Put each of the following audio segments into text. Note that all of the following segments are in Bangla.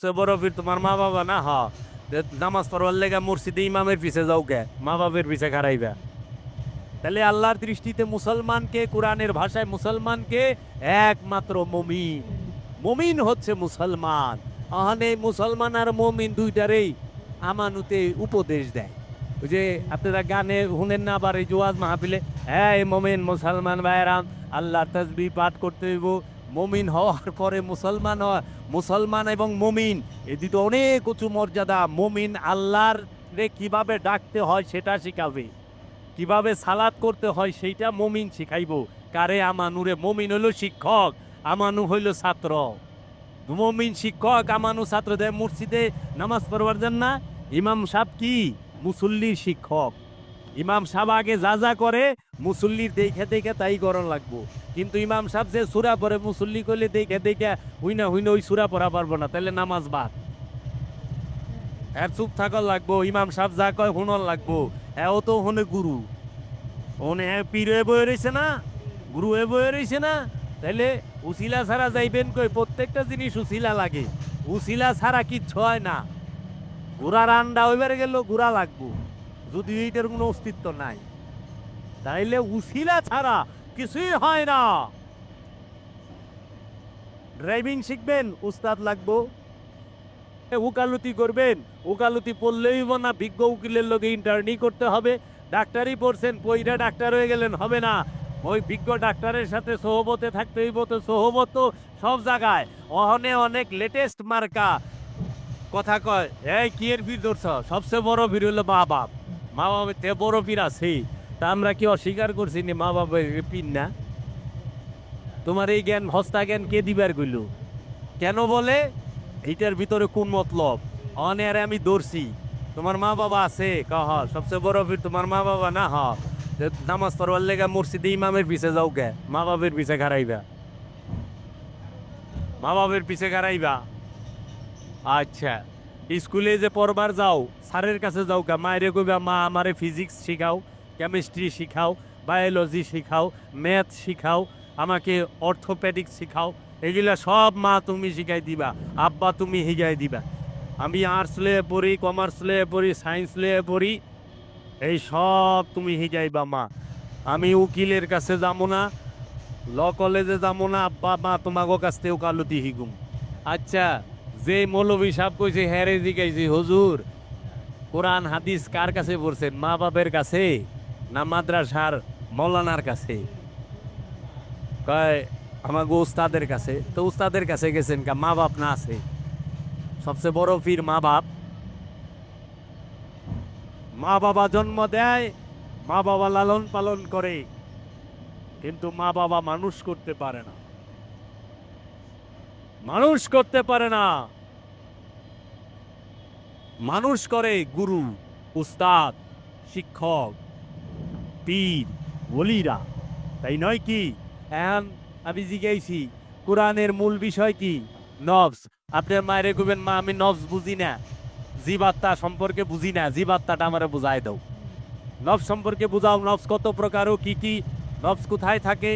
সে বড় ফির তোমার মা বাবা না? হ নামাজ পড়বার লেগে মসজিদে ইমামের পিছে যাও কে? মা বাপের পিছে খারাইবা তাহলে আল্লাহর দৃষ্টিতে মুসলমানকে কোরআনের ভাষায় মুসলমানকে একমাত্র মমিন। মমিন হচ্ছে মুসলমান। আহানে মুসলমান আর মমিন দুইটারেই আমানুতে উপদেশ দেয়। ওই যে আপনারা গানে শুনেন না আবার এই জোয়াজ মাহফিলে? হ্যাঁ মমিন মুসলমান ভাইরাম আল্লাহর তসবি পাঠ করতে হইব। মমিন হওয়ার পরে মুসলমান হওয়া মুসলমান এবং মমিন এই দুটো অনেক উঁচু মর্যাদা। মমিন আল্লাহর রে কীভাবে ডাকতে হয় সেটা শিখাবে। কীভাবে সালাদ করতে হয় সেইটা মমিন শিখাইবো। কারে আমানুরে মমিন হইল শিক্ষক, আমানু হইল ছাত্র। মমিন শিক্ষক, আমানু ছাত্রদের মসজিদে নামাজ পড়বার জন্য ইমাম সাহেব কি? মুসল্লির শিক্ষক। ইমাম সাহেব আগে যা যা করে মুসল্লির দেখে দেখে তাই করণ লাগবো। কিন্তু ইমাম সাহেব যে সুরা পড়ে, মুসল্লি করলে দেখে দেখে, হুইনা হুইনা, ওই সুরা পড়া পারব না তাহলে নামাজ বাদ। হ্যাঁ চুপ থাকল লাগবো, ইমাম সাহেব যা কয় শুনল লাগবো। হ্যাঁ ও তো হনে গুরু। ওনে হ্যাঁ পীর হয়ে বয়ে রয়েছে না? গুরু হয়ে বয়ে রয়েছে না? তাইলে উসিলা ছাড়া যাইবেন কই? প্রত্যেকটা জিনিস উসিলা লাগে। উসিলা ছাড়া কিচ্ছু হয় না। ঘোড়ার আন্ডা ওইবারে গেল ঘোড়া লাগবো। যদি এইটার কোনো অস্তিত্ব নাই। তাইলে উসিলা ছাড়া কিছুই হয় না। ড্রাইভিং শিখবেন, উস্তাদ লাগবো। উকালতি করবেন, উকালতি পড়লেই না, বিজ্ঞ উকিলের লোকে ইন্টারনি করতে হবে। ডাক্তারই পড়ছেন, পইরা ডাক্তার হয়ে গেলেন, হবে না। ওই বিজ্ঞ ডাক্তারের সাথে সহবতে থাকতে হইব তো, সহবত সব জায়গায়। অহনে অনেক লেটেস্ট মার্কা। কথা কয়, এই কি এর ভিড় ধরছ? সবচেয়ে বড় ভিড় হলো মা বাপ মা বাপের বড় পীর আছে তা আমরা কি অস্বীকার করছি নি মা বাপের পীর না? তোমার এই জ্ঞান, হস্তা জ্ঞান কে দিবার গইল কেন বলে? এইটার ভিতরে কোন মতলব? অনেরে আমি দৌড়ছি। তোমার মা বাবা আছে? কহ, সবচেয়ে বড় ভিড় তোমার মা বাবা না? হ। নামাজ পড়বার লেগে মসজিদে ইমামের পিছে যাও কে মা বাবের পিছে খারাইবা মা বাবের পিছে খারাইবা আচ্ছা। স্কুলে যে পড়বার যাও, স্যারের কাছে যাও কা মায়েরে কইবা, মা, আমারে ফিজিক্স শিখাও। কেমিস্ট্রি শিখাও বায়োলজি শিখাও ম্যাথ শিখাও, আমাকে অর্থোপেডিক্স শিখাও, এগুলা সব মা তুমি শিখাই দিবা, আব্বা তুমি শিখাই দিবা। আমি আর্টস লয়ে পড়ি কমার্স লয়ে পড়ি সায়েন্স লয়ে পড়ি, এই সব তুমি শিখাইবা মা। আমি উকিলের কাছে যাব না, ল কলেজে যাব না, আব্বা, মা তোমাকে কাছ থেকে কালুতি শিখুম। আচ্ছা যে মৌলবী সাহেব কইছে হ্যারে জিগাইছি হুজুর, কোরআন, হাদিস কার কাছে পড়ছেন? মা বাপের কাছে। না মাদ্রাসার মৌলানার কাছে। কয় আমাকে উস্তাদের কাছে। তো উস্তাদের কাছে গেছেন কা মা বাপ না আছে? সবচেয়ে বড় ফির মা বাপ মা বাবা জন্ম দেয় মা বাবা লালন পালন করে। কিন্তু মা বাবা মানুষ করতে পারে না। মানুষ করতে পারে না। মানুষ করে গুরু, উস্তাদ, শিক্ষক। পীর ওলিরা। তাই নয় কি? এখন আমি জিজ্ঞাইছি, কোরআনের মূল বিষয় কি? নবস আপনার মায়ের কইবেন, মা, আমি নবস বুঝি না। জীবাত্মা সম্পর্কে বুঝি না। জীবাত্মাটা আমারে বুঝাই দাও। নবস সম্পর্কে বুঝাও নবস কত প্রকার ও কি কি? নবস কোথায় থাকে?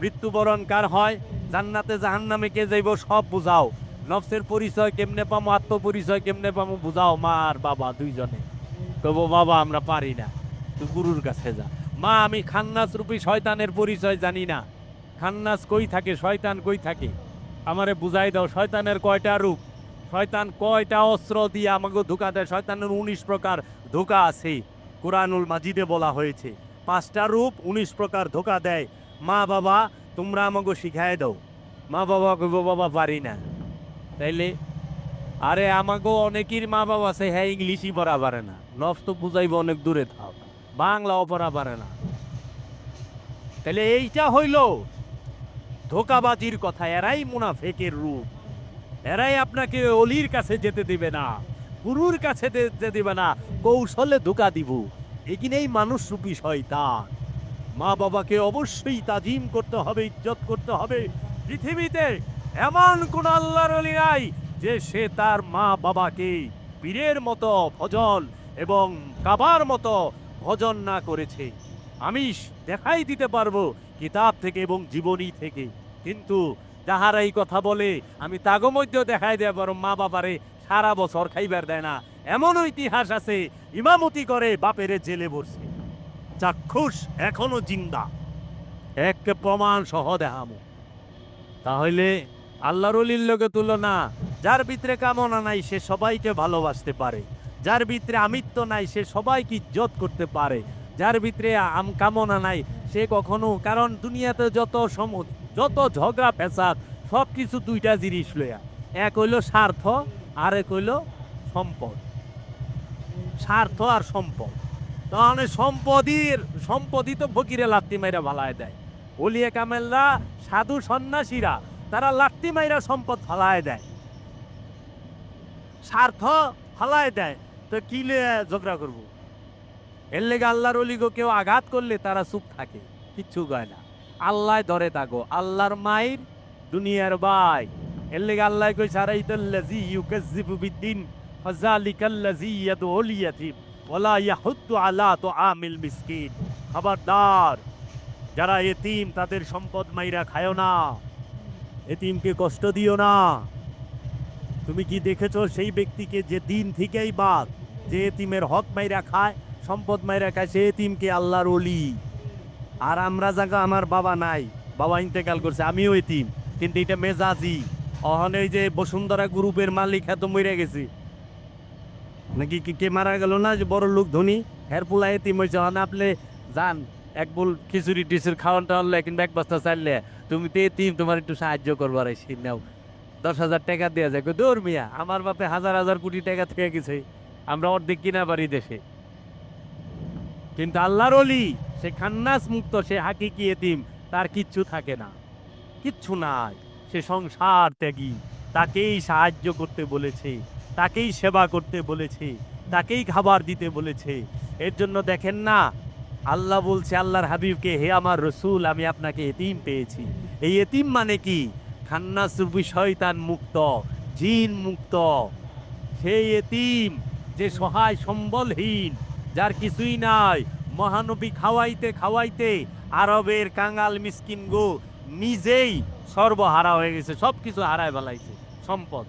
মৃত্যুবরণ কার হয়? জান্নাতে জাহান্নামে কে যাইব, সব বুঝাও। নবসের পরিচয় কেমনে পামো? আত্মপরিচয় কেমনে পামো? বুঝাও, মা আর বাবা দুইজনে। তবু বাবা, আমরা পারি না। তুই গুরুর কাছে যা। মা, আমি খান্নাস রূপী শয়তানের পরিচয় জানি না। খান্নাস কই থাকে, শয়তান কই থাকে? আমারে বুঝাই দাও, শয়তানের কয়টা রূপ? শয়তান কয়টা অস্ত্র দিয়ে আমাকে ধোকা দেয়? শয়তানের উনিশ প্রকার ধোকা আছে। কোরআনুল মাজিদে বলা হয়েছে, পাঁচটা রূপ উনিশ প্রকার ধোকা দেয়। মা, বাবা, তোমরা আমাকে শিখাই দাও। মা, বাবা কইব বাবা, পারি না। তাইলে, আরে আমাকেও অনেকের মা বাবা আছে হ্যাঁ ইংলিশই পড়া পারে না। নফ তো বুঝাইব অনেক দূরে, থাক। বাংলাও পড়া পারে না। তাহলে এইটা হইল ধোকাবাজির কথা, এরাই মুনাফেকের রূপ। এরাই আপনাকে অলির কাছে যেতে দিবে না, গুরুর কাছে যেতে দিবে না, কৌশলে ধোকা দিব। এখানেই মানুষ রূপী শয়তান। মা বাবাকে অবশ্যই তাজিম করতে হবে, ইজ্জত করতে হবে। পৃথিবীতে এমন কোন আল্লাহর অলি নাই যে সে তার মা বাবাকে পীরের মতো ভজন এবং কাবার মতো ভজন না করেছে। আমি দেখাই দিতে পারব কিতাব থেকে এবং জীবনী থেকে। কিন্তু যাহারা এই কথা বলে, আমি তাগো মধ্যেও দেখাই দেয় বরং মা বাবারে সারা বছর খাইবার দেয় না। এমনও ইতিহাস আছে, ইমামতি করে বাপেরে জেলে বসে। চাক্ষুষ এখনও জিন্দা। এক প্রমাণ সহ দেখামো তাহলে আল্লাহর লোকে তুলনা, যার ভিতরে কামনা নাই, সে সবাইকে ভালোবাসতে পারে। যার ভিতরে আমিত্ব নাই, সে সবাইকে ইজ্জত করতে পারে। যার ভিতরে আম কামনা নাই, সে কখনো, কারণ দুনিয়াতে যত সম, যত ঝগড়া পেঁচাদ সব কিছু দুইটা জিনিস লইয়া। এক হইল স্বার্থ আর এক হইল সম্পদ। স্বার্থ আর সম্পদ। তাহলে সম্পদের, সম্পদই তো ফকিরে লাত্তি মাইরা ভালায় দেয়। অলিয়া কামেলরা, সাধু সন্ন্যাসীরা, তারা লাত্তি মাইরা সম্পদ ফালায় দেয়। স্বার্থ ফালায় দেয়। তো কি ঝগড়া করব? এর লেগে আল্লাহর অলিগো কেউ আঘাত করলে তারা চুপ থাকে, কিচ্ছু কয় না। আল্লাহ ধরে থাকো, আল্লাহর মায়ের দুনিয়ার বাই। এর লেগে আল্লাহ কই সারাইতাল্লাজি ইউকাজ্জিবু বিদ্দিন ফাযালিকাল্লাজি ইয়াদউল ইয়াতীম ওয়ালা ইয়াহুদ্দু আলা তুআমিল মিসকিন। খবরদার, যারা এতিম, তাদের সম্পদ মাইরা খায়ও না। এতিমকে কষ্ট দিও না। তুমি কি দেখেছ সেই ব্যক্তিকে যে দিন থেকেই বাদ যে এতিমের হক মাইরা খায়, সম্পদ মাইরা খায়, সে এতিমকে আল্লাহর অলি আর আমরা জায়গা আমার বাবা নাই, বাবা ইন্তেকাল করছে, আমিও এতিম কিন্তু এটা মেজাজি। অহনে ওই যে বসুন্ধরা গ্রুপের মালিক এত মরে গেছে। নাকি কি মারা গেল না, যে বড় লোক ধনী? হের পোলা এতিম হয়েছে অহনে আপনি যান, এক বল খিচুড়ি টিচুর খাওয়ান টাওয়ালে কিংবা এক বস্তা চাইলে তুমি তো এতিম তোমার একটু সাহায্য করবার এসে নাও। দশ হাজার টাকা দেওয়া যায় দৌড় মিয়া, আমার বাপে হাজার হাজার কোটি টাকা থেকে গেছে। আমরা অর্ধেক কিনা পারি দেশে। কিন্তু আল্লাহর অলি সে খান্নাস মুক্ত, সে হাকিকি এতিম, তার কিচ্ছু থাকে না। কিচ্ছু নাই, সে সংসার ত্যাগী, তাকেই সাহায্য করতে বলেছে, তাকেই সেবা করতে বলেছে, তাকেই খাবার দিতে বলেছে। এর জন্য দেখেন না, আল্লাহ বলছে, আল্লাহর হাবিবকে, হে আমার রসুল, আমি আপনাকে এতিম পেয়েছি। এই এতিম মানে কি? খান্নাস শয়তান মুক্ত, জিন মুক্ত। সেই এতিম যে সহায় সম্বলহীন, যার কিছুই নাই, মহানবী খাওয়াইতে খাওয়াইতে আরবের কাঙ্গাল মিসকিন গো নিজেই সর্বহারা হয়ে গেছে সব কিছু হারায় বেলাইছে সম্পদ।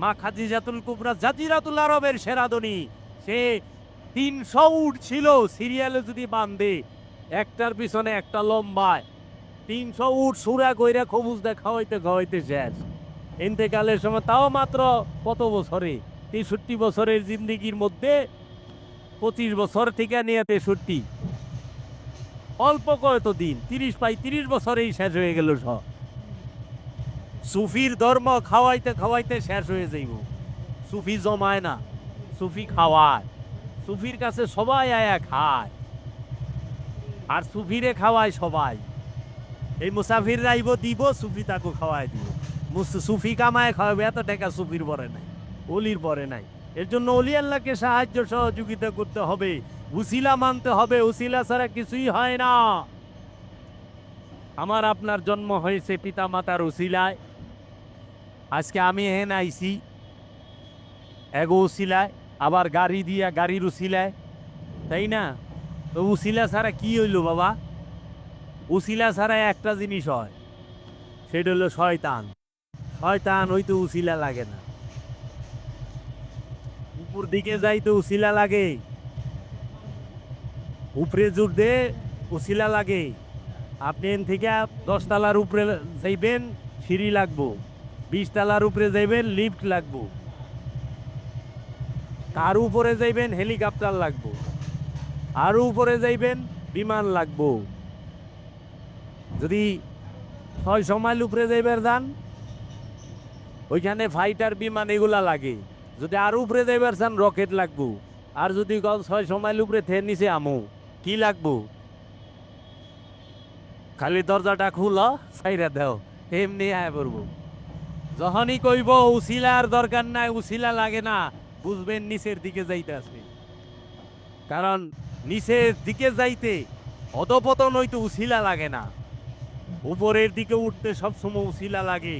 মা খাদিজাতুল কুবরা জাতিরাতুল আরবের সেরাদনি সে তিনশো উট ছিল সিরিয়ালে যদি বান্ধে একটার পিছনে একটা লম্বায়, তিনশো উট সুরা কইরা খবুজ দেয় খাওয়াইতে খাওয়াইতে শেষ। ইন্তেকালের সময় তাও মাত্র কত বছরে তেষট্টি বছরের জিন্দিগির মধ্যে পঁচিশ বছর থেকে নিয়ে তেষট্টি। অল্প কয়ত দিন তিরিশ পাই তিরিশ বছরেই শেষ হয়ে গেল সব। সুফির ধর্ম খাওয়াইতে খাওয়াইতে শেষ হয়ে যাইব। সুফি জমায় না, সুফি খাওয়ায়। সুফির কাছে সবাই আয়া খায় আর সুফিরে খাওয়ায় সবাই। এই মুসাফির রাইব দিব, সুফি তাকে খাওয়াই দিব। সুফি কামায় খাওয়াবে, এত টাকা সুফির পরে নাই। অলির পরে নাই। এর জন্য অলি আল্লাহকে সাহায্য সহযোগিতা করতে হবে। উসিলা মানতে হবে। উসিলা ছাড়া কিছুই হয় না। আমার আপনার জন্ম হয়েছে পিতা মাতার উসিলায়। আজকে আমি হেন আইসি এগো উসিলায়, আবার গাড়ি দিয়া গাড়ির উসিলায়। তাই না? তো উসিলা ছাড়া কি হইল বাবা? উসিলা ছাড়া একটা জিনিস হয়, সেটা হলো শয়তান। শয়তান ওই তো উসিলা লাগে না। উপর দিকে যাইতে উসিলা লাগে। উপরে জোর দে উসিলা লাগে। আপনি এন থেকে দশ তালার উপরে যাইবেন, সিঁড়ি লাগবো। বিশ তালার উপরে যাইবেন, লিফট লাগবো। তার উপরে যাইবেন, হেলিকপ্টার লাগবো। আর উপরে যাইবেন, বিমান লাগবো। যদি ছয়শো মাইল উপরে যাইবেন যান, ওইখানে ফাইটার বিমান এগুলা লাগে। যদি আর উপরে যাইবার চান রকেট লাগবো। আর যদি কল ছয়শো মাইল উপরে থে নিচে আমো, কি লাগবো? খালি দরজাটা খুল সাইরা দেও, এমনি আয় পড়ব। যখনই কইব উসিলার দরকার নাই, উসিলা লাগে না, বুঝবেন নিচের দিকে যাইতে আসবে কারণ নিচের দিকে যাইতে অধপতন হইতে উসিলা লাগে না। উপরের দিকে উঠতে সবসময় উসিলা লাগে।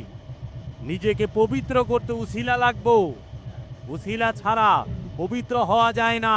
নিজেকে পবিত্র করতে উসিলা লাগবো। উসিলা ছাড়া পবিত্র হওয়া যায় না।